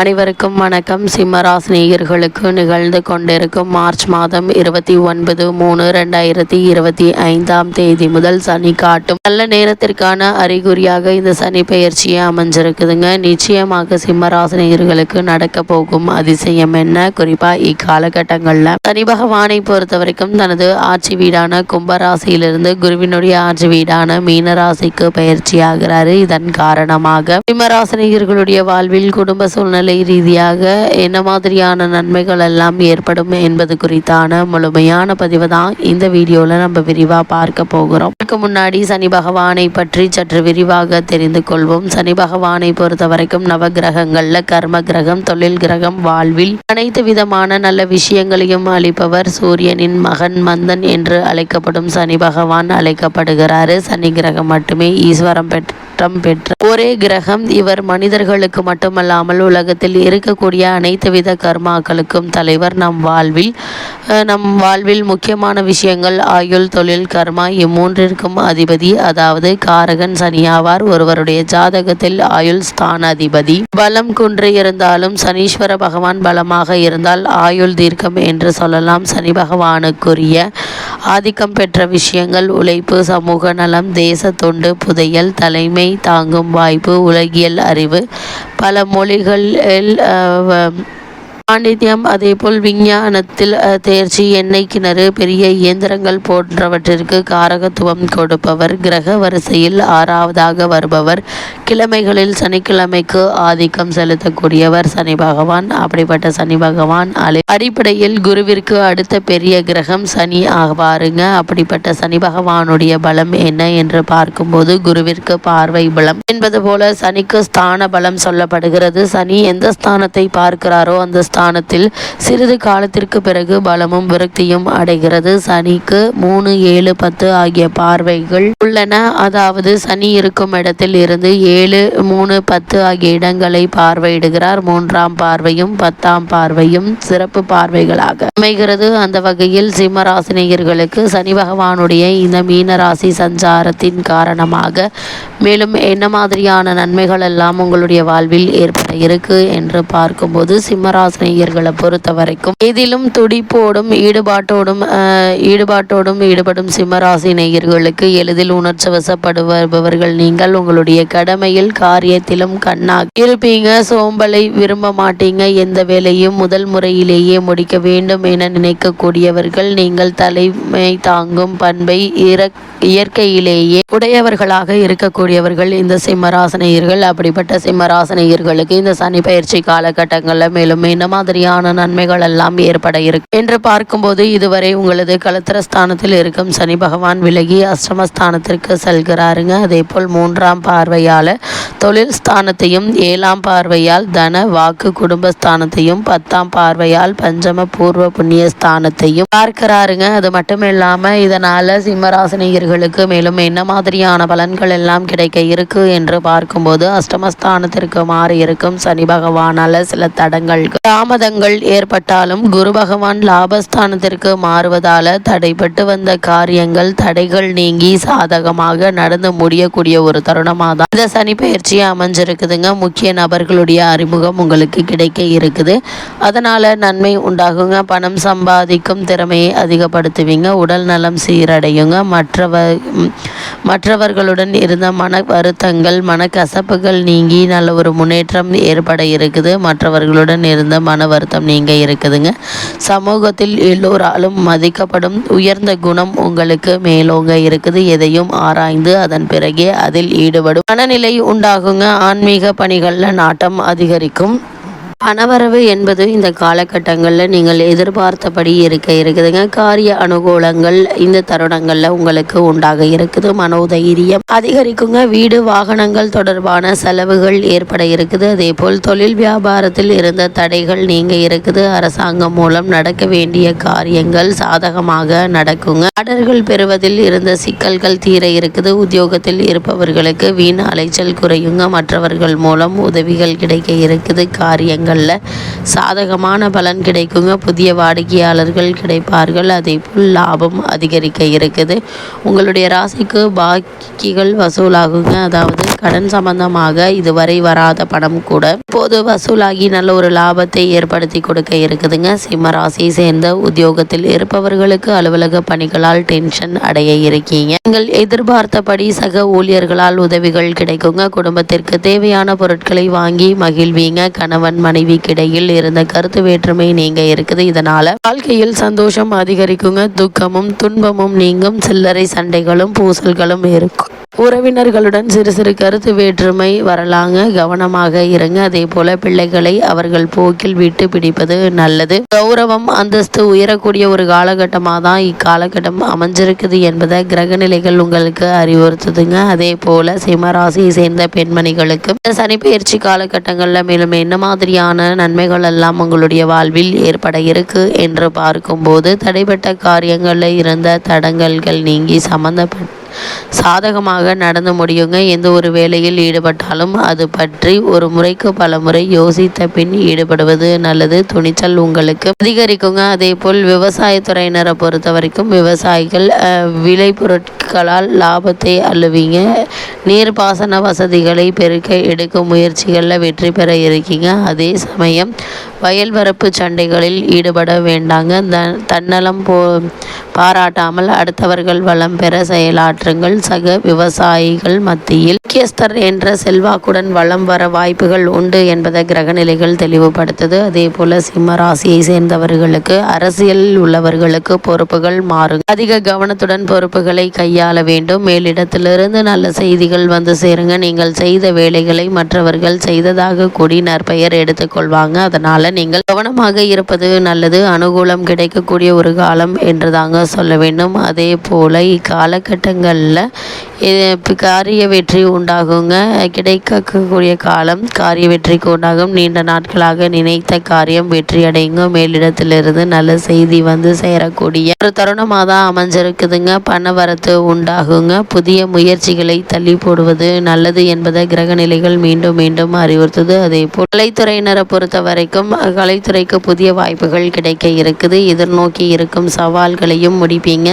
அனைவருக்கும் வணக்கம். சிம்மராசினியர்களுக்கு நிகழ்ந்து கொண்டிருக்கும் மார்ச் மாதம் இருபத்தி ஒன்பது மூணு ரெண்டாயிரத்தி இருபத்தி ஐந்தாம் தேதி முதல் சனி காட்டும். நல்ல நேரத்திற்கான அறிகுறியாக இந்த சனி பெயர்ச்சியே அமைஞ்சிருக்குதுங்க. நிச்சயமாக சிம்மராசினியர்களுக்கு நடக்க போகும் அதிசயம் என்ன? குறிப்பா இக்காலகட்டங்களில். சனி பகவானை பொறுத்த வரைக்கும் தனது ஆட்சி வீடான கும்பராசியிலிருந்து குருவினுடைய ஆட்சி வீடான மீனராசிக்கு பயிற்சி ஆகிறாரு இதன் காரணமாக சிம்மராசினியர்களுடைய வாழ்வில் குடும்ப சூழ்நிலை ரீதியாக என்ன மாதிரியான நன்மைகள் எல்லாம் ஏற்படும் என்பது குறித்தான முழுமையான பதிவு தான் இந்த வீடியோவில் நம்ம விரிவாக பார்க்க போகிறோம். அதுக்கு முன்னாடி சனி பகவானை பற்றி சற்று விரிவாக தெரிந்து கொள்வோம். சனி பகவானை பொறுத்த வரைக்கும் நவ கிரகங்கள்ல கர்ம கிரகம் தொழில் கிரகம் வாழ்வில் அனைத்து விதமான நல்ல விஷயங்களையும் அளிப்பவர் சூரியனின் மகன் மந்தன் என்று அழைக்கப்படும் சனி பகவான் அழைக்கப்படுகிறாரு. சனி கிரகம் மட்டுமே ஈஸ்வரம் மாற்றம் பெற்ற ஒரே கிரகம் இவர் மனிதர்களுக்கு மட்டுமல்லாமல் உலகத்தில் இருக்கக்கூடிய அனைத்து வித கர்மாக்களுக்கும் தலைவர். நம் வாழ்வில் நம் வாழ்வில் முக்கியமான விஷயங்கள் ஆயுள் தொழில் கர்மா இம்மூன்றிற்கும் அதிபதி. அதாவது காரகன் சனியாவார். ஒருவருடைய ஜாதகத்தில் ஆயுள் ஸ்தான அதிபதி பலம் குன்று இருந்தாலும் சனீஸ்வர பகவான் பலமாக இருந்தால் ஆயுள் தீர்க்கம் என்று சொல்லலாம். சனி பகவானுக்குரிய ஆதிக்கம் பெற்ற விஷயங்கள் உழைப்பு சமூக நலம் தேச தொண்டு புதையல் தலைமை தாங்கும் வாய்ப்பு உலகியல் அறிவு. பல மொழிகளில் பாண்டித்யம் அதேபோல் விஞ்ஞானத்தில் தேர்ச்சி எண்ணெய் கிணறு பெரிய இயந்திரங்கள் போன்றவற்றிற்கு காரகத்துவம் கொடுப்பவர். கிரக வரிசையில் ஆறாவதாக வருபவர். கிழமைகளில் சனிக்கிழமைக்கு ஆதிக்கம் செலுத்தக்கூடியவர். சனி பகவான் அப்படிப்பட்ட சனி பகவான் அலை அடிப்படையில் குருவிற்கு அடுத்த பெரிய கிரகம் சனி ஆவாருங்க. அப்படிப்பட்ட சனி பகவானுடைய பலம் என்ன என்று பார்க்கும்போது குருவிற்கு பார்வை பலம் என்பது போல சனிக்கு ஸ்தான பலம் சொல்லப்படுகிறது. சனி எந்த ஸ்தானத்தை பார்க்கிறாரோ அந்த ஸ்தானத்தில் சிறிது காலத்திற்கு பிறகு பலமும் விரக்தியும் அடைகிறது. சனிக்கு மூணு ஏழு பத்து ஆகிய பார்வைகள் உள்ளன. அதாவது சனி இருக்கும் இடத்தில் இருந்து ஏழு மூணு பத்து ஆகிய இடங்களை பார்வையிடுகிறார். மூன்றாம் பார்வையும் பத்தாம் பார்வையும் சிறப்பு பார்வைகளாக அமைகிறது. அந்த வகையில் சிம்மராசினியர்களுக்கு சனி பகவானுடைய இந்த மீனராசி சஞ்சாரத்தின் காரணமாக மேலும் என்ன மாதிரியான நன்மைகள் எல்லாம் உங்களுடைய வாழ்வில் ஏற்பட இருக்கு என்று பார்க்கும்போது சிம்மராசினியர்களை பொறுத்த வரைக்கும் இதிலும் துடிப்போடும் ஈடுபாட்டோடும் ஈடுபாட்டோடும் ஈடுபடும் சிம்மராசி நேயர்களுக்கு எளிதில் உணர்ச்சி வசப்படுபவர்கள் நீங்கள் உங்களுடைய கடமையில் காரியத்திலும் கண்ணா இருப்பீங்க. சோம்பலை விரும்ப மாட்டீங்க. எந்த வேலையும் முதல் முறையிலேயே முடிக்க வேண்டும் என நினைக்கக்கூடியவர்கள் நீங்கள் தலைமை தாங்கும் பண்பை இயற்கையிலேயே உடையவர்களாக இருக்கக்கூடியவர்கள் இந்த சிம்மராசனையர்கள் அப்படிப்பட்ட சிம்மராசனையர்களுக்கு இந்த சனி பயிற்சி காலகட்டங்களில் மேலும் மீண்டும் மாதிரியான நன்மைகள் எல்லாம் ஏற்பட இருக்கு. என்று பார்க்கும்போது இதுவரை உங்களது கலத்திரஸ்தானத்தில் இருக்கும் சனி பகவான் விலகி அஷ்டமஸ்தானத்திற்கு செல்கிறாருங்க. அதே போல் மூன்றாம் பார்வையால் தொழில் ஸ்தானத்தையும் ஏழாம் பார்வையால் தன வாக்கு குடும்பஸ்தானத்தையும் பத்தாம் பார்வையால் பஞ்சம பூர்வ புண்ணிய ஸ்தானத்தையும் பார்க்கிறாருங்க. அது மட்டும் இல்லாம இதனால சிம்மராசினியர்களுக்கு மேலும் என்ன மாதிரியான பலன்கள் எல்லாம் கிடைக்க இருக்கு என்று பார்க்கும்போது அஷ்டமஸ்தானத்திற்கு மாறி இருக்கும் சனி பகவானால சில தடங்கள் தாமதங்கள் ஏற்பட்டாலும் குரு பகவான் லாபஸ்தானத்திற்கு மாறுவதால தடைப்பட்டு வந்த காரியங்கள் தடைகள் நீங்கி சாதகமாக நடந்து முடியக்கூடிய ஒரு தருணமாக தான் இந்த சனி பயிற்சி அமைஞ்சிருக்குதுங்க. முக்கிய நபர்களுடைய அறிமுகம் உங்களுக்கு கிடைக்க இருக்குது. அதனால நன்மை உண்டாகுங்க. பணம் சம்பாதிக்கும் திறமையை அதிகப்படுத்துவீங்க. உடல் நலம் சீரடையுங்க. மற்றவ மற்றவர்களுடன் இருந்த மன வருத்தங்கள் மனக்கசப்புகள் நீங்கி நல்ல ஒரு முன்னேற்றம் ஏற்பட இருக்குது. மற்றவர்களுடன் இருந்த மன வருத்தம் நீங்க இருக்குதுங்க. சமூகத்தில் எல்லோராலும் மதிக்கப்படும் உயர்ந்த குணம் உங்களுக்கு மேலோங்க இருக்குது. எதையும் ஆராய்ந்து அதன் பிறகே அதில் ஈடுபடும் மனநிலை உண்டாகுங்க. ஆன்மீக பணிகளில் நாட்டம் அதிகரிக்கும். பணவரவு என்பது இந்த காலகட்டங்களில் நீங்கள் எதிர்பார்த்தபடி இருக்க இருக்குதுங்க. காரிய அனுகூலங்கள் இந்த தருணங்களில் உங்களுக்கு உண்டாக இருக்குது. மனோதைரியம் அதிகரிக்குங்க. வீடு வாகனங்கள் தொடர்பான செலவுகள் ஏற்பட இருக்குது. அதே போல் தொழில் வியாபாரத்தில் இருந்த தடைகள் நீங்க இருக்குது. அரசாங்கம் மூலம் நடக்க வேண்டிய காரியங்கள் சாதகமாக நடக்குங்க. ஆர்டர்கள் பெறுவதில் இருந்த சிக்கல்கள் தீர இருக்குது. உத்தியோகத்தில் இருப்பவர்களுக்கு வீண் அலைச்சல் குறையுங்க. மற்றவர்கள் மூலம் உதவிகள் கிடைக்க இருக்குது. காரியங்கள் காலகட்டங்களில் சாதகமான பலன் கிடைக்குங்க. புதிய வாடிக்கையாளர்கள் கிடைப்பார்கள். அதே போல் லாபம் அதிகரிக்க இருக்குது. உங்களுடைய ராசிக்கு பாக்கிகள் வசூலாகுங்க. அதாவது கடன் சம்பந்தமாக இதுவரை வராத பணம் கூட இப்போது வசூலாகி நல்ல ஒரு லாபத்தை ஏற்படுத்தி கொடுக்க இருக்குதுங்க. சிம்ம ராசியை சேர்ந்த உத்தியோகத்தில் இருப்பவர்களுக்கு அலுவலக பணிகளால் டென்ஷன் அடைய இருக்கீங்க. நீங்கள் எதிர்பார்த்தபடி சக ஊழியர்களால் உதவிகள் கிடைக்குங்க. குடும்பத்திற்கு தேவையான பொருட்களை வாங்கி மகிழ்வீங்க. கணவன் மனைவிக்கிடையில் இருந்த கருத்து வேற்றுமை நீங்க இருக்குது. இதனால வாழ்க்கையில் சந்தோஷம் அதிகரிக்குங்க. துக்கமும் துன்பமும் நீங்கும். சில்லறை சண்டைகளும் பூசல்களும் இருக்கும். உறவினர்களுடன் சிறு சிறு கருத்து வேற்றுமை வரலாங்க. கவனமாக இருங்க. அதே போல பிள்ளைகளை அவர்கள் போக்கில் விட்டு பிடிப்பது நல்லது. கௌரவம் அந்தஸ்து உயரக்கூடிய ஒரு காலகட்டமாக தான் இக்காலகட்டம் அமைஞ்சிருக்குது என்பதை கிரகநிலைகள் உங்களுக்கு அறிவுறுத்துதுங்க. அதே போல சிம்மராசியை சேர்ந்த பெண்மணிகளுக்கு இந்த சனிப்பெயர்ச்சி காலகட்டங்களில் மேலும் என்ன மாதிரியான நன்மைகள் எல்லாம் உங்களுடைய வாழ்வில் ஏற்பட இருக்கு என்று பார்க்கும்போது தடைப்பட்ட காரியங்களில் இருந்த தடங்கல்கள் நீங்கி சம்பந்தப்பட்ட சாதகமாக நடந்து முடியுங்க. எந்த ஒரு வேலையில் ஈடுபட்டாலும் அது பற்றி ஒரு முறைக்கு பல முறை யோசித்த பின் ஈடுபடுவது நல்லது. துணிச்சல் உங்களுக்கு அதிகரிக்குங்க. அதே போல் விவசாயத்துறையினரை பொறுத்த வரைக்கும் விவசாயிகள் விளை பொருட்களால் லாபத்தை அள்ளுவீங்க. நீர்ப்பாசன வசதிகளை பெருக்க எடுக்கும் முயற்சிகளில் வெற்றி பெற இருக்கீங்க. அதே சமயம் வயல் வரப்பு சண்டைகளில் ஈடுபட வேண்டாங்க. தன்னலம் போ பாராட்டாமல் அடுத்தவர்கள் வளம் பெற செயலாற்றுங்கள். சக விவசாயிகள் மத்தியில் முக்கியஸ்தர் என்ற செல்வாக்குடன் வளம் வர வாய்ப்புகள் உண்டு என்பதை கிரகநிலைகள் தெளிவுபடுத்துது. அதே போல சிம்ம ராசியை சேர்ந்தவர்களுக்கு அரசியலில் உள்ளவர்களுக்கு பொறுப்புகள் மாறும் அதிக கவனத்துடன் பொறுப்புகளை கையாள வேண்டும். மேலிடத்திலிருந்து நல்ல செய்திகள் வந்து சேருங்க. நீங்கள் செய்த வேலைகளை மற்றவர்கள் செய்ததாக கூடி நற்பெயர் எடுத்துக்கொள்வாங்க அதனால நீங்கள் கவனமாக இருப்பது நல்லது. அனுகூலம் கிடைக்கக்கூடிய ஒரு காலம் என்று தாங்க சொல்ல வேண்டும். அதே போல் இக்காலகட்டங்களில் காரிய வெற்றி உண்டாகுங்க. கிடைக்கக்கூடிய காலம் காரிய வெற்றிக்கு உண்டாகும். நீண்ட நாட்களாக நினைத்த காரியம் வெற்றி அடையுங்க. மேலிடத்திலிருந்து நல்ல செய்தி வந்து சேரக்கூடிய ஒரு தருணமாக தான் அமைஞ்சிருக்குதுங்க. பண வரத்து உண்டாகுங்க. புதிய முயற்சிகளை தள்ளி போடுவது நல்லது என்பதை கிரக நிலைகள் மீண்டும் மீண்டும் அறிவுறுத்துது. அதே போல் கலைத்துறையினரை பொறுத்த வரைக்கும் கலைத்துறைக்கு புதிய வாய்ப்புகள் கிடைக்க இருக்குது. எதிர்நோக்கி இருக்கும் சவால்களையும் முடிப்பீங்க.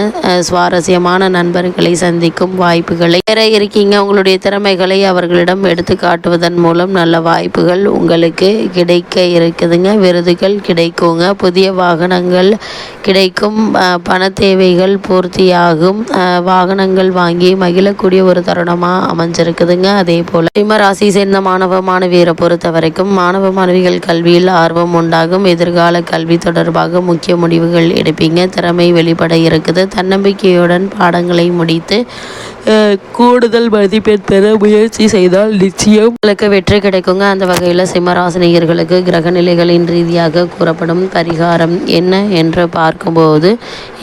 சுவாரஸ்யமான நண்பர்களை சந்திக்கும் வாய்ப்பு வாய்ப்புகளை பெற இருக்கீங்க. உங்களுடைய திறமைகளை அவர்களிடம் எடுத்து காட்டுவதன் மூலம் நல்ல வாய்ப்புகள் உங்களுக்கு கிடைக்க இருக்குதுங்க. விருதுகள் கிடைக்குங்க. புதிய வாகனங்கள் கிடைக்கும். பண தேவைகள் பூர்த்தியாகும். வாகனங்கள் வாங்கி மகிழக்கூடிய ஒரு தருணமாக அமைஞ்சிருக்குதுங்க. அதே போல் சிம்மராசி சேர்ந்த மாணவ மாணவியரை பொறுத்த வரைக்கும் மாணவ மாணவிகள் கல்வியில் ஆர்வம் உண்டாகும். எதிர்கால கல்வி தொடர்பாக முக்கிய முடிவுகள் எடுப்பீங்க. திறமை வெளிப்பட இருக்குது. தன்னம்பிக்கையுடன் பாடங்களை முடித்து கூடுதல் மதிப்பெண் பெற முயற்சி செய்தால் நிச்சயம் உங்களுக்கு வெற்றி கிடைக்குங்க. அந்த வகையில் சிம்மராசினியர்களுக்கு கிரக நிலைகளின் ரீதியாக கூறப்படும் பரிகாரம் என்ன என்று பார்க்கும்போது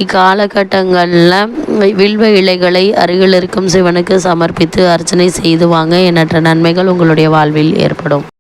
இக்காலகட்டங்களில் வில்வ இலைகளை அருகில் இருக்கும் சிவனுக்கு சமர்ப்பித்து அர்ச்சனை செய்துவாங்க எண்ணற்ற நன்மைகள் உங்களுடைய வாழ்வில் ஏற்படும்.